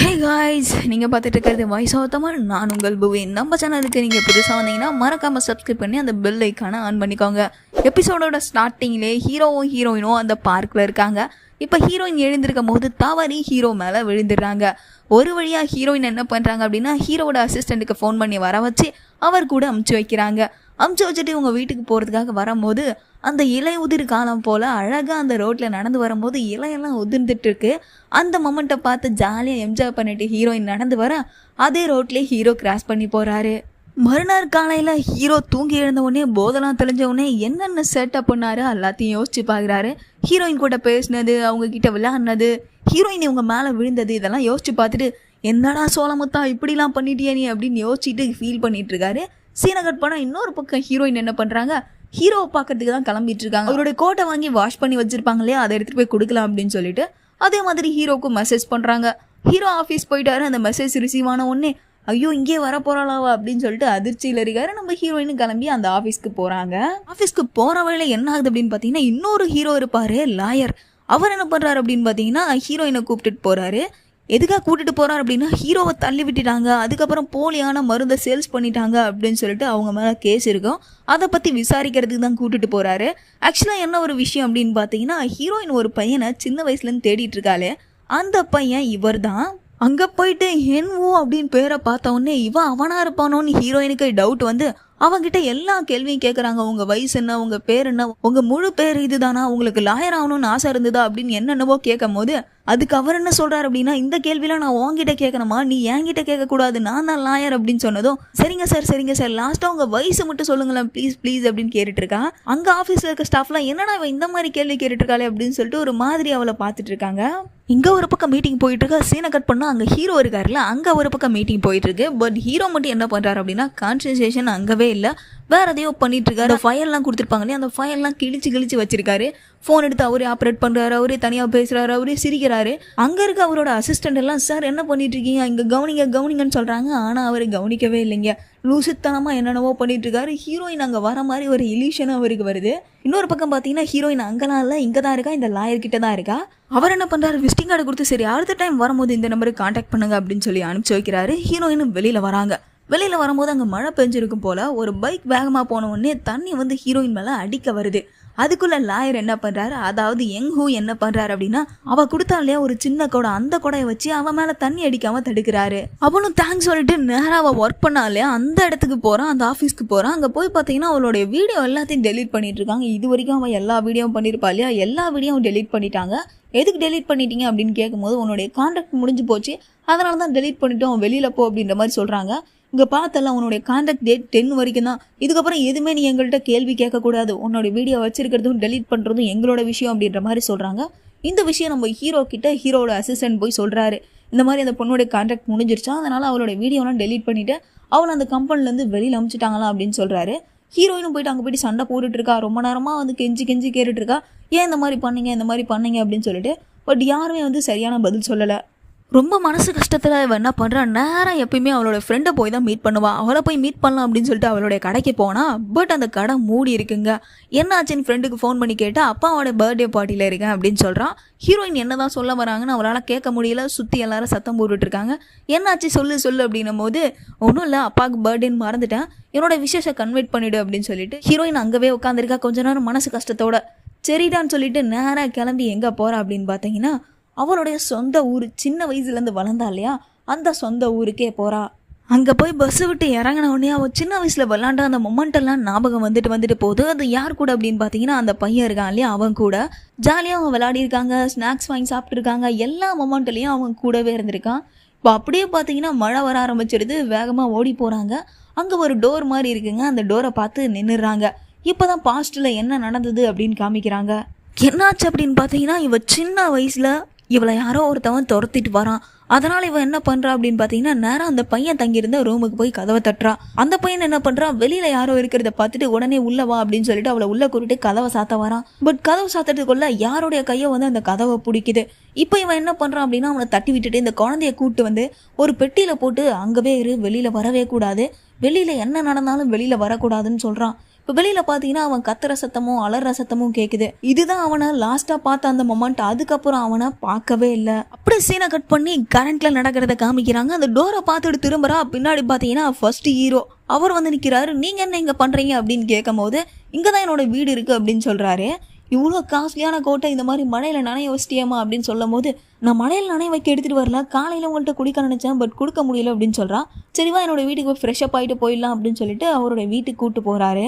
Hey guys நீங்கள் பார்த்துட்டு இருக்கிறது வாய்ஸ் ஆஃப் தமிழ் நான் உங்கள் புவேன் நம்ம சேனலுக்கு நீங்கள் புதுசாக வந்தீங்கன்னா மறக்காமல் சப்ஸ்கிரைப் பண்ணி அந்த பெல் ஐக்கானை ஆன் பண்ணிக்கோங்க. எபிசோடோட ஸ்டார்டிங்லேயே ஹீரோவும் ஹீரோயினும் அந்த பார்க்கில் இருக்காங்க. இப்போ ஹீரோயின் எழுந்திருக்கும் போது தவறி ஹீரோ மேலே விழுந்துடுறாங்க. ஒரு வழியாக ஹீரோயின் என்ன பண்ணுறாங்க அப்படின்னா ஹீரோவோட அசிஸ்டண்ட்டுக்கு ஃபோன் பண்ணி வர வச்சு அவர் கூட அமுச்சு வைக்கிறாங்க. அமுச்சு வச்சுட்டு இவங்க வீட்டுக்கு போகிறதுக்காக வரும்போது அந்த இலை உதிர் காலம் போல் அழகாக அந்த ரோட்டில் நடந்து வரும்போது இலையெல்லாம் உதிர்ந்துட்டு இருக்கு அந்த மொமெண்ட்டை பார்த்து ஜாலியாக என்ஜாய் பண்ணிட்டு ஹீரோயின் நடந்து வர அதே ரோட்லேயே ஹீரோ கிராஸ் பண்ணி போகிறாரு மறுநாள் காலையில் ஹீரோ தூங்கி எழுந்த உடனே போதெல்லாம் தெளிஞ்ச உடனே என்னென்ன செட்டப் பண்ணாரு எல்லாத்தையும் யோசிச்சு பார்க்குறாரு. ஹீரோயின் கூட பேசினது அவங்க கிட்ட விளையாடினது ஹீரோயின் இவங்க மேலே விழுந்தது இதெல்லாம் யோசிச்சு பார்த்துட்டு என்னடா சோளமுத்தா இப்படிலாம் பண்ணிட்டியா நீ? அப்படின்னு யோசிச்சுட்டு ஃபீல் பண்ணிட்டு இருக்காரு. சீனை கட் பண்ணால் இன்னொரு பக்கம் ஹீரோயின் என்ன பண்ணுறாங்க ஹீரோவை பார்க்கறதுக்கு தான் கிளம்பிட்டு இருக்காங்க அவருடைய கோட்டை வாங்கி வாஷ் பண்ணி வச்சிருப்பாங்க இல்லையா? அதை எடுத்துகிட்டு போய் கொடுக்கலாம் அப்படின்னு சொல்லிட்டு அதே மாதிரி ஹீரோக்கும் மெசேஜ் பண்ணுறாங்க ஹீரோ ஆஃபீஸ் போயிட்டாரு. அந்த மெசேஜ் ரிசீவ் ஆன உடனே ஐயோ இங்கே வர போறாளாவா அப்படின்னு சொல்லிட்டு அதிர்ச்சியில் இருக்காரு. நம்ம ஹீரோயினும் கிளம்பி அந்த ஆஃபீஸ்க்கு போகிறாங்க ஆஃபீஸ்க்கு போகிற வழியில என்ன ஆகுது அப்படின்னு பார்த்தீங்கன்னா இன்னொரு ஹீரோ இருப்பாரு லாயர் அவர் என்ன பண்ணுறாரு அப்படின்னு பார்த்தீங்கன்னா ஹீரோயினை கூப்பிட்டுட்டு போகிறாரு எதுக்காக கூட்டிட்டு போறாரு அப்படின்னா ஹீரோவை தள்ளி விட்டுட்டாங்க. அதுக்கப்புறம் போலியான மருந்தை சேல்ஸ் பண்ணிட்டாங்க அப்படின்னு சொல்லிட்டு அவங்க மேலே கேஸ் இருக்கும். அதை பற்றி விசாரிக்கிறதுக்கு தான் கூட்டிட்டு போறாரு. ஆக்சுவலாக என்ன ஒரு விஷயம் அப்படின்னு பார்த்தீங்கன்னா ஹீரோயின் ஒரு பையனை சின்ன வயசுலேருந்து தேடிட்டு இருக்காளே. அந்த பையன் இவர் தான் அங்கே போயிட்டு ஹென்வோ அப்படின்னு பேரை பார்த்த இவன் அவனா இருப்பானோன்னு ஹீரோயினுக்கு டவுட் வந்து அவங்கிட்ட எல்லா கேள்வியும் கேட்குறாங்க உங்கள் வயசு என்ன? உங்கள் பேர் என்ன? உங்கள் முழு பேர் இதுதானா? உங்களுக்கு லாயர் ஆகணும்னு ஆசை இருந்ததா? அப்படின்னு என்னென்னவோ கேட்கும் போது அதுக்கு அவர் என்ன சொல்கிறார் அப்படின்னா இந்த கேள்விலாம் நான் உங்ககிட்ட கேட்கணுமா? நீ என்கிட்ட கேட்கக்கூடாது. நான் தான் லாயர் அப்படின்னு சொன்னதும் சரிங்க சார் சரிங்க சார். லாஸ்ட்டாக உங்கள் வயசு மட்டும் சொல்லுங்களேன் ப்ளீஸ் ப்ளீஸ் அப்படின்னு கேட்டுட்டு இருக்கா. அங்கே ஆஃபீஸில் இருக்க ஸ்டாஃப்லாம் என்னடா இவன் இந்த மாதிரி கேள்வி கேட்டுட்டு இருக்காளே அப்படின்னு சொல்லிட்டு ஒரு மாதிரி அவளை பார்த்துட்டு இருக்காங்க. இங்கே ஒரு பக்கம் மீட்டிங் போயிட்டு இருக்கா. சீனை கட் பண்ணால் அங்கே ஹீரோ இருக்காருல்ல அங்கே ஒரு பக்கம் மீட்டிங் போயிட்டு இருக்கு. பட் ஹீரோ மட்டும் என்ன பண்ணுறாரு அப்படின்னா கான்சன்ட்ரேஷன் அங்கவே இல்லை. வேற எதையோ பண்ணிட்டு இருக்காரு ஃபைல்லாம் கொடுத்துருப்பாங்க இல்லையா? அந்த ஃபைல்லாம் கிழிச்சு கிழிச்சு வச்சிருக்காரு. ஃபோன் எடுத்து அவரே ஆப்ரேட் பண்ணுறாரு அவரே தனியாக பேசுகிறாரு அவரே சிரிக்கிறாரு. அங்கே இருக்க அவரோட அசிஸ்டன்ட் எல்லாம் சார் என்ன பண்ணிட்டு இருக்கீங்க இங்கே கவனிங்க கவனிங்கன்னு சொல்கிறாங்க ஆனால் அவர் கவனிக்கவே இல்லைங்க. லூசுத்தனமாக என்னென்னவோ பண்ணிட்டு இருக்காரு ஹீரோயின் அங்கே வர மாதிரி ஒரு இலியூஷன் அவருக்கு வருது. இன்னொரு பக்கம் பார்த்தீங்கன்னா ஹீரோயின் அங்கெல்லாம் இல்லை இங்கே தான் இருக்கா? இந்த லாயர் கிட்ட தான் இருக்கா? அவர் என்ன பண்ணுறாரு விசிட்டிங் கார்டு கொடுத்து சரி அடுத்த டைம் வரும்போது இந்த நம்பருக்கு காண்டாக்ட் பண்ணுங்க அப்படின்னு சொல்லி அனுப்பிச்சு வைக்கிறாரு. ஹீரோயினும் வெளியில் வராங்க. வெளியில் வரும்போது அங்கே மழை பெஞ்சிருக்கும் போல் ஒரு பைக் வேகமாக போன உடனே தண்ணி வந்து ஹீரோயின் மேலே அடிக்க வருது. அதுக்குள்ள லாயர் என்ன பண்ணுறாரு அதாவது எங் ஹூ என்ன பண்ணுறாரு அப்படின்னா அவ கொடுத்தா இல்லையா ஒரு சின்ன குடம் அந்த குடையை வச்சு அவன் மேலே தண்ணி அடிக்காமல் தடுக்கிறாரு. அவனும் தேங்க்ஸ் சொல்லிட்டு நேராக அவள் ஒர்க் பண்ணா இல்லையா அந்த இடத்துக்கு போகிறான் அந்த ஆஃபீஸ்க்கு போகிறான் அங்கே போய் பார்த்தீங்கன்னா அவளுடைய வீடியோ எல்லாத்தையும் டெலீட் பண்ணிட்டு இருக்காங்க. இது வரைக்கும் அவன் எல்லா வீடியோவும் பண்ணியிருப்பா இல்லையா? எல்லா வீடியோவும் டெலீட் பண்ணிட்டாங்க. எதுக்கு டெலீட் பண்ணிட்டீங்க அப்படின்னு கேட்கும்போது உன்னுடைய கான்ட்ராக்ட் முடிஞ்சு போச்சு. அதனால தான் டெலீட் பண்ணிட்டோம் வெளியில் போ அப்படின்ற மாதிரி சொல்கிறாங்க இங்கே பார்த்தல உன்னுடைய கான்டாக்ட் டேட் டென் வரைக்கும் தான். இதுக்கப்புறம் எதுவுமே நீ எங்கள்கிட்ட கேள்வி கேட்கக்கூடாது. உன்னோட வீடியோ வச்சிருக்கிறதும் டெலீட் பண்ணுறதும் எங்களோட விஷயம் அப்படின்ற மாதிரி சொல்கிறாங்க இந்த விஷயம் நம்ம ஹீரோ கிட்ட ஹீரோட அசிஸ்டன்ட் போய் சொல்கிறாரு இந்த மாதிரி அந்த பொண்ணுடைய கான்டாக்ட் முடிஞ்சிருச்சா? அதனால் அவளோட வீடியோலாம் டெலீட் பண்ணிவிட்டு அவளை அந்த கம்பெனிலேருந்து வெளியில் அமுச்சிட்டாங்களா அப்படின்னு சொல்கிறாரு ஹீரோயினும் போயிட்டு அங்கே போயிட்டு சண்டை போட்டுட்டு இருக்கா ரொம்ப நேரமாக வந்து கெஞ்சி கெஞ்சி கேட்டுட்டு இருக்கா ஏன் இந்த மாதிரி பண்ணீங்க இந்த மாதிரி பண்ணீங்க அப்படின்னு சொல்லிட்டு பட் யாருமே வந்து சரியான பதில் சொல்லலை. ரொம்ப மனசு கஷ்டத்தில் இவன் என்ன பண்ணுறா நேரம் எப்பயுமே அவளோட ஃப்ரெண்டை போய் தான் மீட் பண்ணுவாள் அவளை போய் மீட் பண்ணலாம் அப்படின்னு சொல்லிட்டு அவளுடைய கடைக்கு போனா பட் அந்த கடை மூடி இருக்குங்க. என்னாச்சுன்னு ஃப்ரெண்டுக்கு ஃபோன் பண்ணி கேட்டால் அப்பாவோட பர்த்டே பார்ட்டியில் இருக்கேன் அப்படின்னு சொல்கிறான் ஹீரோயின் என்ன தான் சொல்ல வராங்கன்னு அவளால் கேட்க முடியல. சுற்றி எல்லாரும் சத்தம் போட்டுட்டு இருக்காங்க. என்னாச்சு? சொல்லு சொல்லு அப்படின்னும் போது ஒன்றும் இல்லை அப்பாவுக்கு பர்த்டேன்னு மறந்துட்டேன். என்னோட விசேஷம் கன்வெர்ட் பண்ணிவிடு அப்படின்னு சொல்லிட்டு ஹீரோயின் அங்கவே உட்காந்துருக்கா கொஞ்ச நேரம் மனசு கஷ்டத்தோட சரிடான்னு சொல்லிட்டு நேராக கிளம்பி எங்கே போகிறா அப்படின்னு பார்த்தீங்கன்னா அவளுடைய சொந்த ஊர் சின்ன வயசுலேருந்து வளர்ந்தா இல்லையா? அந்த சொந்த ஊருக்கே போகிறா அங்கே போய் பஸ்ஸை விட்டு இறங்கின உடனே அவள் சின்ன வயசில் விளாண்ட அந்த மொமெண்டெல்லாம் ஞாபகம் வந்துட்டு வந்துட்டு போகுது. அது யார் கூட அப்படின்னு பார்த்தீங்கன்னா அந்த பையன் இருக்கான் இல்லையா? அவன் கூட. ஜாலியாக அவன் விளையாடி இருக்காங்க ஸ்நாக்ஸ் வாங்கி சாப்பிட்ருக்காங்க எல்லா மொமெண்ட்லேயும் அவன் கூடவே இருந்திருக்கான். இப்போ அப்படியே பார்த்தீங்கன்னா மழை வர ஆரம்பிச்சிடுது வேகமாக ஓடி போகிறாங்க அங்கே ஒரு டோர் மாதிரி இருக்குங்க. அந்த டோரை பார்த்து நின்றுடுறாங்க இப்போ தான் பாஸ்ட்டில் என்ன நடந்தது அப்படின்னு காமிக்கிறாங்க. என்னாச்சு அப்படின்னு பார்த்தீங்கன்னா இவ சின்ன வயசில் இவளை யாரோ ஒருத்தவன் துரத்திட்டு வரான். அதனால் இவன் என்ன பண்ணுறா அப்படின்னு பார்த்தீங்கன்னா நேரம் அந்த பையன் தங்கியிருந்த ரூமுக்கு போய் கதவை தட்டுறா. அந்த பையன் என்ன பண்ணுறான் வெளியில் யாரோ இருக்கிறத பார்த்துட்டு உடனே உள்ள வா அப்படின்னு சொல்லிட்டு அவளை உள்ள கூட்டிட்டு கதவை சாத்த வரான். பட் கதவை சாத்துறதுக்குள்ள யாருடைய கையை வந்து அந்த கதவை பிடிக்குது? இப்போ இவன் என்ன பண்ணுறான் அப்படின்னா அவனை தட்டி விட்டுட்டு இந்த குழந்தைய கூட்டு வந்து ஒரு பெட்டியில் போட்டு அங்கவே இரு வெளியில் வரவே கூடாது. வெளியில் என்ன நடந்தாலும் வெளியில் வரக்கூடாதுன்னு சொல்கிறான் இப்போ வெளியில பார்த்தீங்கன்னா அவன் கத்துற சத்தமும் அலற சத்தமும் கேட்குது இதுதான் அவனை லாஸ்டா பார்த்த அந்த மொமெண்ட் அதுக்கப்புறம் அவனை பார்க்கவே இல்லை. அப்படியே சீனை கட் பண்ணி கரண்ட்ல நடக்கிறத காமிக்கிறாங்க. அந்த டோரை பார்த்துட்டு திரும்புறா. பின்னாடி பார்த்தீங்கன்னா ஃபர்ஸ்ட் ஹீரோ அவர் வந்து நிற்கிறாரு நீங்கள் என்ன இங்கே பண்ணுறீங்க அப்படின்னு கேட்கும்போது இங்கே தான் என்னோட வீடு இருக்குது அப்படின்னு சொல்கிறாரு இவ்வளோ காஸ்ட்லியான கோட்டை இந்த மாதிரி மழையில் நனைய வச்சிட்டியாமா அப்படின்னு சொல்லும் போது நான் மழையில் நனைய வைக்க எடுத்துகிட்டு வரல காலையில் உங்கள்கிட்ட குடிக்க நினச்சேன் பட் கொடுக்க முடியல அப்படின்னு சொல்கிறான் சரிவா என்னோடய வீட்டுக்கு போய் ஃப்ரெஷ்ஷப் ஆகிட்டு போயிடலாம் அப்படின்னு சொல்லிட்டு அவரோட வீட்டுக்கு கூப்பிட்டு போகிறாரு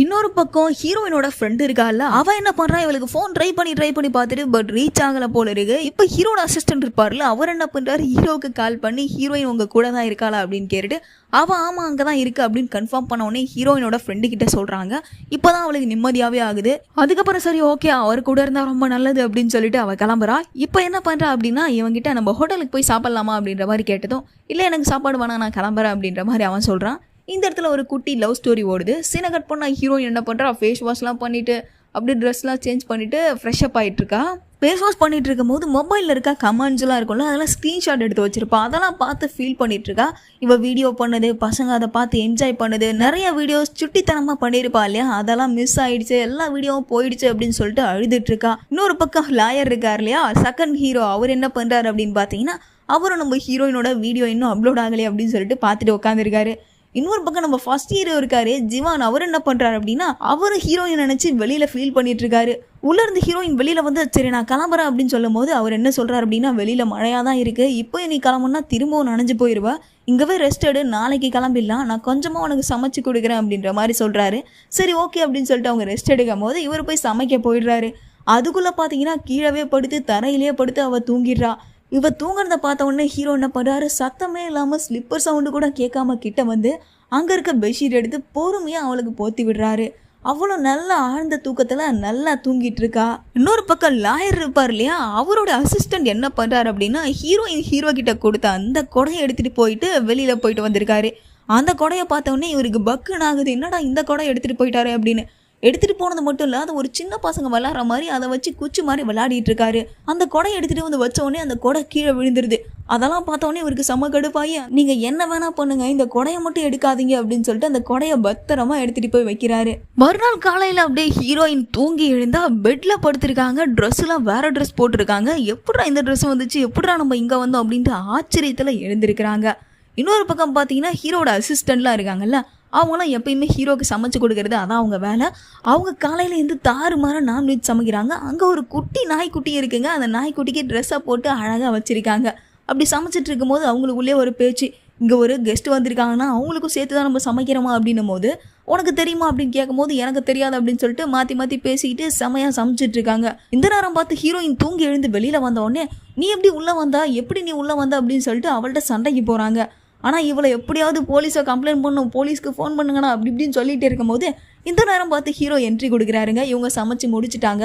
இன்னொரு பக்கம் ஹீரோயினோட ஃப்ரெண்டு இருக்கால அவ என்ன பண்றா? இவளுக்கு ஃபோன் ட்ரை பண்ணி ட்ரை பண்ணி பார்த்துட்டு பட் ரீச் ஆகல போல இருக்கு. இப்போ ஹீரோட அசிஸ்டன்ட் இருப்பார்ல அவர் என்ன பண்றாரு? ஹீரோவுக்கு கால் பண்ணி ஹீரோயின் உங்க கூட தான் இருக்காளா அப்படின்னு கேட்டுட்டு அவ ஆமா அங்கே தான் இருக்கு அப்படின்னு கன்ஃபார்ம் பண்ண உடனே ஹீரோயினோட ஃப்ரெண்டு கிட்ட சொல்றாங்க. இப்போதான் அவளுக்கு நிம்மதியாவே ஆகுது. அதுக்கப்புறம் சரி ஓகே அவர் கூட இருந்தா ரொம்ப நல்லது அப்படின்னு சொல்லிட்டு அவ கிளம்புறா. இப்போ என்ன பண்றா அப்படின்னா இவங்கிட்ட நம்ம ஹோட்டலுக்கு போய் சாப்பிடலாமா அப்படின்ற மாதிரி கேட்டதும் இல்லை எனக்கு சாப்பாடு வேணாம் நான் கிளம்புறேன் அப்படின்ற மாதிரி அவன் சொல்றான். இந்த இடத்துல ஒரு குட்டி லவ் ஸ்டோரி ஓடுது. சினகட் கட் பண்ண ஹீரோயின் என்ன பண்ணுறா ஃபேஸ் வாஷ்லாம் பண்ணிட்டு அப்படியே ட்ரெஸ்லாம் சேஞ்ச் பண்ணிட்டு ஃப்ரெஷ்அப் ஆகிட்டுருக்கா ஆகிட்டு இருக்கா? ஃபேஸ் வாஷ் பண்ணிட்டு இருக்கும் போது மொபைலில் இருக்க கமெண்ட்ஸ்லாம் இருக்கும்ல அதெல்லாம் ஸ்க்ரீன்ஷாட் எடுத்து வச்சிருப்பா. அதெல்லாம் பார்த்து ஃபீல் பண்ணிட்டு இருக்கா. இவ வீடியோ பண்ணுது பசங்க அதை பார்த்து என்ஜாய் பண்ணுது. நிறைய வீடியோஸ் சுட்டித்தனமாக பண்ணியிருப்பா இல்லையா? அதெல்லாம் மிஸ் ஆயிடுச்சு. எல்லா வீடியோவும் போயிடுச்சு அப்படின்னு சொல்லிட்டு அழுதுட்டு இருக்கா. இன்னொரு பக்கம் லாயர் இருக்கார் இல்லையா? செகண்ட் ஹீரோ அவர் என்ன பண்ணுறாரு அப்படின்னு பார்த்தீங்கன்னா அவரும் நம்ம ஹீரோயினோட வீடியோ இன்னும் அப்லோட் ஆகலையே அப்படின்னு சொல்லிட்டு பார்த்துட்டு உட்காந்துருக்காரு இன்னொரு பக்கம் நம்ம ஃபர்ஸ்ட் ஹீரோ இருக்காரு ஜிவான். அவர் என்ன பண்ணுறாரு அப்படின்னா அவரும் ஹீரோயின் நினச்சி வெளியில் ஃபீல் பண்ணிட்டு இருக்காரு உள்ள இருந்து ஹீரோயின் வெளியில வந்து சரி நான் கிளம்புறேன் அப்படின்னு சொல்லும் போது அவர் என்ன சொல்றாரு அப்படின்னா வெளியில மழையா தான் இருக்கு. இப்போ நீ கிளம்புனா திரும்பவும் நனைஞ்சு போயிருவா. இங்கவே ரெஸ்ட் எடு நாளைக்கு கிளம்பிடலாம். நான் கொஞ்சமா உனக்கு சமைச்சு கொடுக்குறேன் அப்படின்ற மாதிரி சொல்றாரு. சரி ஓகே அப்படின்னு சொல்லிட்டு அவங்க ரெஸ்ட் எடுக்கும் போது இவர் போய் சமைக்க போயிடுறாரு. அதுக்குள்ள பாத்தீங்கன்னா கீழவே படுத்து தரையிலேயே படுத்து அவ தூங்கிடுறா. இவ தூங்குறத பார்த்த உடனே ஹீரோ என்ன பண்ணுறாரு சத்தமே இல்லாமல் ஸ்லிப்பர் சவுண்டு கூட கேட்காம கிட்ட வந்து அங்கே இருக்க பெட்ஷீட் எடுத்து பொறுமையாக அவளுக்கு போத்தி விடுறாரு. அவ்வளோ நல்லா ஆழ்ந்த தூக்கத்தில் நல்லா தூங்கிட்டு இருக்கா. இன்னொரு பக்கம் லாயர் இருப்பார் இல்லையா? அவரோட அசிஸ்டன்ட் என்ன பண்ணுறாரு அப்படின்னா ஹீரோயின் ஹீரோ கிட்ட கொடுத்த அந்த குடையை எடுத்துகிட்டு போயிட்டு வெளியில் போயிட்டு வந்திருக்காரு. அந்த குடையை பார்த்தோன்னே இவருக்கு பக்குன்னு ஆகுது. என்னடா இந்த குடம் எடுத்துகிட்டு போயிட்டாரு அப்படின்னு. எடுத்துகிட்டு போனது மட்டும் இல்லை அது ஒரு சின்ன பசங்க விளாட்ற மாதிரி அதை வச்சு குச்சி மாதிரி விளையாடிட்டு இருக்காரு. அந்த கொடை எடுத்துகிட்டு வந்து வச்சோடனே அந்த கொடை கீழே விழுந்துருது. அதெல்லாம் பார்த்தோன்னே இவருக்கு செம கடுப்பாயி நீங்கள் என்ன வேணா பண்ணுங்க இந்த கொடையை மட்டும் எடுக்காதீங்க அப்படின்னு சொல்லிட்டு அந்த கொடையை பத்திரமா எடுத்துகிட்டு போய் வைக்கிறாரு. மறுநாள் காலையில் அப்படியே ஹீரோயின் தூங்கி எழுந்தா பெட்டில் படுத்திருக்காங்க ட்ரெஸ்லாம் வேற ட்ரெஸ் போட்டிருக்காங்க. எப்படா இந்த ட்ரெஸ் வந்துச்சு? எப்படா நம்ம இங்கே வந்தோம்? அப்படின்ட்டு ஆச்சரியத்தில் எழுந்திருக்கிறாங்க. இன்னொரு பக்கம் பார்த்தீங்கன்னா ஹீரோட அசிஸ்டண்ட்லாம் இருக்காங்கல்ல அவங்களாம் எப்பயுமே ஹீரோக்கு சமைச்சு கொடுக்கறது அதான் அவங்க வேலை. அவங்க காலையில் இருந்து தாறு மாற நான்வெஜ் சமைக்கிறாங்க. அங்கே ஒரு குட்டி நாய்க்குட்டி இருக்குங்க. அந்த நாய்க்குட்டிக்கு ட்ரெஸ்ஸை போட்டு அழகாக வச்சுருக்காங்க. அப்படி சமைச்சிட்டு இருக்கும்போது அவங்களுக்குள்ளே ஒரு பேச்சு இங்கே ஒரு கெஸ்ட் வந்திருக்காங்கன்னா அவங்களுக்கும் சேர்த்து தான் நம்ம சமைக்கிறோமா அப்படின்னும் போது உனக்கு தெரியுமா அப்படின்னு கேட்கும்போது எனக்கு தெரியாது அப்படின்னு சொல்லிட்டு மாற்றி மாற்றி பேசிக்கிட்டு செமையாக சமைச்சிட்டு இருக்காங்க. இந்த நேரம் பார்த்து ஹீரோயின் தூங்கி எழுந்து வெளியில் வந்த உடனே நீ எப்படி உள்ளே வந்தா? எப்படி நீ உள்ளே வந்தா? அப்படின்னு சொல்லிட்டு அவள்கிட்ட சண்டைக்கு போகிறாங்க ஆனால் இவளை எப்படியாவது போலீஸை கம்ப்ளைண்ட் பண்ணும் போலீஸ்க்கு ஃபோன் பண்ணுங்கண்ணா அப்படி இப்படின்னு சொல்லிகிட்டே இருக்கும்போது இந்த நேரம் பார்த்து ஹீரோ என்ட்ரி கொடுக்குறாருங்க. இவங்க சமைச்சு முடிச்சுட்டாங்க.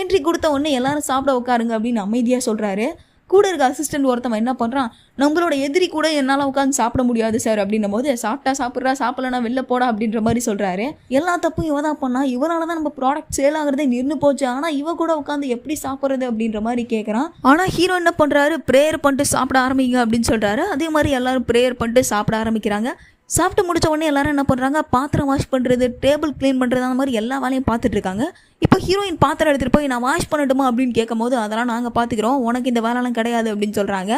என்ட்ரி கொடுத்த உடனே எல்லாரும் சாப்பிட உட்காருங்க அப்படின்னு அமைதியாக சொல்கிறாரு கூட இருக்க அசிஸ்டன்ட் ஒருத்தவன் என்ன பண்ணுறான் நம்மளோட எதிரி கூட என்னால் உட்காந்து சாப்பிட முடியாது சார் அப்படின்னும் போது சாப்பிட்டா சாப்பிட்றா சாப்பிடலனா வெளில போடா அப்படின்ற மாதிரி சொல்கிறாரு எல்லா தப்பும் இவ தான் பண்ணா. இவனால தான் நம்ம ப்ராடக்ட் சேல் ஆகுறதே நின்று போச்சு. ஆனால் இவ கூட உட்காந்து எப்படி சாப்பிட்றது அப்படின்ற மாதிரி கேட்குறான் ஆனால் ஹீரோ என்ன பண்ணுறாரு ப்ரேயர் பண்ணிட்டு சாப்பிட ஆரம்பிங்க அப்படின்னு சொல்கிறாரு அதே மாதிரி எல்லாரும் ப்ரேயர் பண்ணிட்டு சாப்பிட ஆரம்பிக்கிறாங்க. சாப்பிட்டு முடித்த உடனே எல்லாரும் என்ன பண்ணுறாங்க பாத்திரம் வாஷ் பண்ணுறது டேபிள் க்ளீன் பண்ணுறது அந்த மாதிரி எல்லா வேலையும் பார்த்துட்டு இருக்காங்க. இப்போ ஹீரோயின் பாத்திரம் எடுத்துகிட்டு போய் நான் வாஷ் பண்ணட்டுமா அப்படின்னு கேட்கும்போது அதெல்லாம் நாங்கள் பார்த்துக்கிறோம். உனக்கு இந்த வேலைலாம் கிடையாது அப்படின்னு சொல்கிறாங்க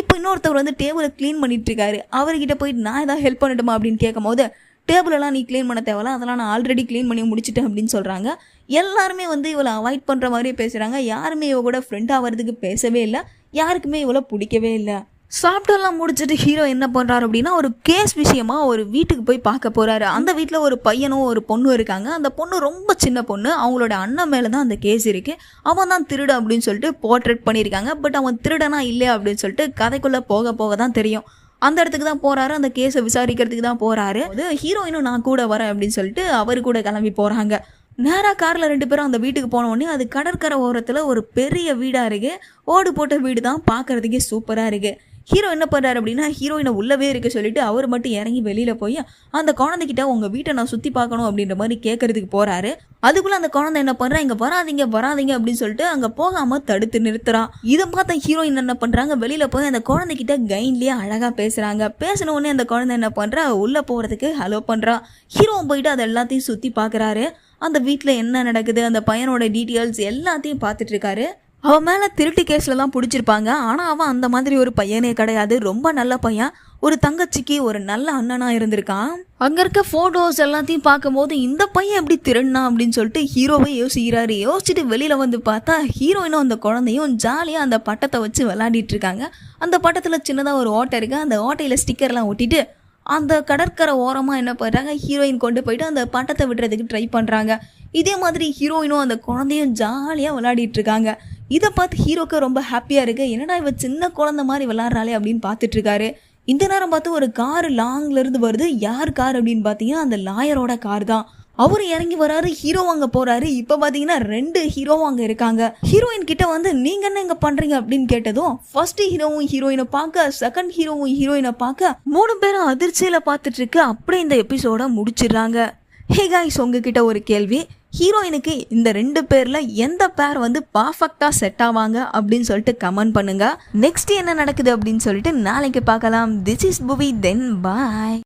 இப்போ இன்னொருத்தவர் வந்து டேபிளை க்ளீன் பண்ணிட்டு இருக்காரு அவர்கிட்ட போயிட்டு நான் ஏதாவது ஹெல்ப் பண்ணட்டுமா அப்படின்னு கேட்கும்போது டேபிளெல்லாம் நீ க்ளீன் பண்ண தேவையில்ல. அதெல்லாம் நான் ஆல்ரெடி க்ளீன் பண்ணி முடிச்சிட்டேன் அப்படின்னு சொல்கிறாங்க எல்லாருமே வந்து இவளை அவாய்ட் பண்ணுற மாதிரியே பேசுகிறாங்க யாருமே இவ கூட ஃப்ரெண்ட் ஆகிறதுக்கு பேசவே இல்லை. யாருக்குமே இவளை பிடிக்கவே இல்லை. சாப்பிட்டெல்லாம் முடிச்சுட்டு ஹீரோ என்ன பண்ணுறாரு அப்படின்னா ஒரு கேஸ் விஷயமா ஒரு வீட்டுக்கு போய் பார்க்க போகிறாரு அந்த வீட்டில் ஒரு பையனும் ஒரு பொண்ணும் இருக்காங்க. அந்த பொண்ணு ரொம்ப சின்ன பொண்ணு. அவங்களோட அண்ணன் மேலே தான் அந்த கேஸ் இருக்குது அவன் தான் திருடு அப்படின்னு சொல்லிட்டு போர்ட்ரேட் பண்ணியிருக்காங்க. பட் அவன் திருடனா இல்லையா அப்படின்னு சொல்லிட்டு கதைக்குள்ளே போக போக தான் தெரியும். அந்த இடத்துக்கு தான் போகிறாரு அந்த கேஸை விசாரிக்கிறதுக்கு தான் போகிறாரு அது ஹீரோயினும் நான் கூட வரேன் அப்படின்னு சொல்லிட்டு அவர் கூட கிளம்பி போகிறாங்க நேராக காரில் ரெண்டு பேரும் அந்த வீட்டுக்கு போன உடனே அது கடற்கரை ஓரத்தில் ஒரு பெரிய வீடாக இருக்குது ஓடு போட்ட வீடு தான். பார்க்குறதுக்கே சூப்பராக இருக்குது ஹீரோ என்ன பண்ணுறாரு அப்படின்னா ஹீரோயினை உள்ளவே இருக்க சொல்லிட்டு அவர் மட்டும் இறங்கி வெளியில் போய் அந்த குழந்தைகிட்ட உங்கள் வீட்டை நான் சுற்றி பார்க்கணும் அப்படின்ற மாதிரி கேட்கறதுக்கு போகிறாரு அதுக்குள்ளே அந்த குழந்தை என்ன பண்ணுறா இங்கே வராதீங்க வராதீங்க அப்படின்னு சொல்லிட்டு அங்கே போகாமல் தடுத்து நிறுத்துறான் இதை பார்த்த ஹீரோயின் என்ன பண்ணுறாங்க வெளியில் போய் அந்த குழந்தைகிட்ட கைன்லேயே அழகாக பேசுகிறாங்க பேசின உடனே அந்த குழந்தை என்ன பண்ணுறா உள்ளே போகிறதுக்கு ஹலோ பண்ணுறா ஹீரோவும் போயிட்டு அதை எல்லாத்தையும் சுற்றி பார்க்குறாரு. அந்த வீட்டில் என்ன நடக்குது அந்த பையனோட டீட்டெயில்ஸ் எல்லாத்தையும் பார்த்துட்ருக்காரு அவன் மேலே திருட்டு கேஸ்லலாம் பிடிச்சிருப்பாங்க. ஆனால் அவன் அந்த மாதிரி ஒரு பையனே கிடையாது. ரொம்ப நல்ல பையன். ஒரு தங்கச்சிக்கு ஒரு நல்ல அண்ணனாக இருந்திருக்கான். அங்கே இருக்க ஃபோட்டோஸ் எல்லாத்தையும் பார்க்கும்போது இந்த பையன் எப்படி திருடினா அப்படின்னு சொல்லிட்டு ஹீரோவே யோசிக்கிறாரு. யோசிச்சுட்டு வெளியில் வந்து பார்த்தா ஹீரோயினும் அந்த குழந்தையும் ஜாலியாக அந்த பட்டத்தை வச்சு விளையாடிட்டு இருக்காங்க. அந்த பட்டத்தில் சின்னதாக ஒரு ஓட்டை இருக்குது அந்த ஓட்டையில் ஸ்டிக்கர்லாம் ஒட்டிட்டு அந்த கடற்கரை ஓரமாக என்ன பண்ணுறாங்க ஹீரோயின் கொண்டு போயிட்டு அந்த பட்டத்தை விடுறதுக்கு ட்ரை பண்ணுறாங்க இதே மாதிரி ஹீரோயினும் அந்த குழந்தையும் ஜாலியாக விளையாடிட்டு இருக்காங்க. இதை பார்த்து ஹீரோக்கு ரொம்ப ஹாப்பியாக இருக்குது என்னடா இவ சின்ன குழந்த மாதிரி விளாட்றாளே அப்படின்னு பார்த்துட்ருக்காரு இந்த நேரம் பார்த்து ஒரு கார் லாங்லேருந்து வருது. யார் கார் அப்படின்னு பார்த்தீங்கன்னா அந்த லாயரோட கார் தான். அவர் இறங்கி வராரு ஹீரோ அங்க போறாரு. இப்ப பாத்தீங்கன்னா ரெண்டு ஹீரோவும் அங்க இருக்காங்க. ஹீரோயின் கிட்ட வந்து நீங்க என்ன இங்க பண்றீங்க? அப்படின்னு கேட்டதும் ஃபர்ஸ்ட் ஹீரோவும் ஹீரோயினை பார்க்க செகண்ட் ஹீரோவும் ஹீரோயினை பார்க்க மூணு பேரும் அதிர்ச்சியில பாத்துட்டு இருக்கு. அப்படியே இந்த எபிசோட முடிச்சிடுறாங்க. ஹே காய்ஸ் உங்ககிட்ட ஒரு கேள்வி. ஹீரோயினுக்கு இந்த ரெண்டு பேரில் எந்த பேர் வந்து பர்ஃபெக்டாக செட் ஆவாங்க அப்படின்னு சொல்லிட்டு கமெண்ட் பண்ணுங்க. நெக்ஸ்ட் என்ன நடக்குது அப்படின்னு சொல்லிட்டு நாளைக்கு பார்க்கலாம். திஸ் இஸ் புவி தென் பாய்